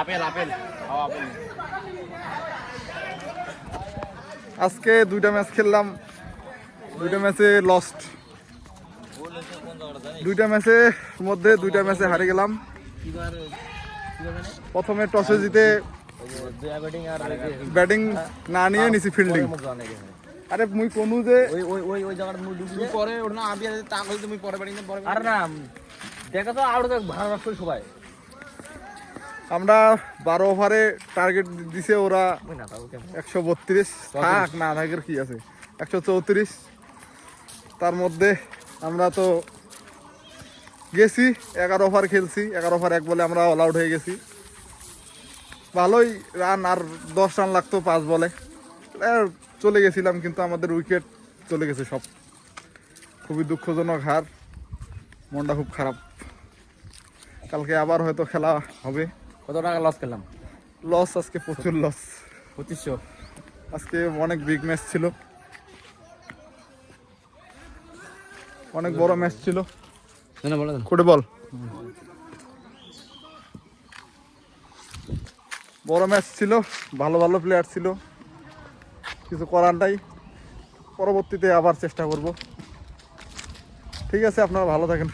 Apple apple. Apple. আজকে দুইটা match খেললাম। দুইটা ম্যাচে লস্ট দুইটা ম্যাচে মধ্যে দুইটা ম্যাচে হারে গেলাম। প্রথমে টসে জিতে ব্যাটিং আর ব্যাটিং না নিয়ে নিছি ফিল্ডিং আরে মুই কোনু যে ওই ওই ওই ওই জায়গাটা মুই ডুবি পরে ওর না আবি আছে তা কইলে তুমি পরে বাড়ি না পরে আর না দেখা তো দেখ ভালো রাখছো সবাই। আমরা বারো ওভারে টার্গেট দিছে ওরা একশো বত্রিশ। থাক, না থাকের কি আছে? একশো চৌত্রিশ। তার মধ্যে আমরা তো গেছি, এগারো ওভার খেলছি, এগারো ওভার এক বলে আমরা অল আউট হয়ে গেছি। ভালোই রান আর দশ রান লাগতো পাঁচ বলে। চলে গেছিলাম, কিন্তু আমাদের উইকেট চলে গেছে সব। খুবই দুঃখজনক হার, মনটা খুব খারাপ। কালকে আবার হয়তো খেলা হবে। কত টাকা লস খেলাম লস আজকে প্রচুর লস পঁচিশশো। আজকে অনেক বিগ ম্যাচ ছিল। অনেক বড় ম্যাচ ছিল। না বলো কোটে বল বড় ম্যাচ ছিল ভালো ভালো প্লেয়ার ছিল। কিছু করার নাই। পরবর্তীতে আবার চেষ্টা করব। ঠিক আছে আপনারা ভালো থাকেন।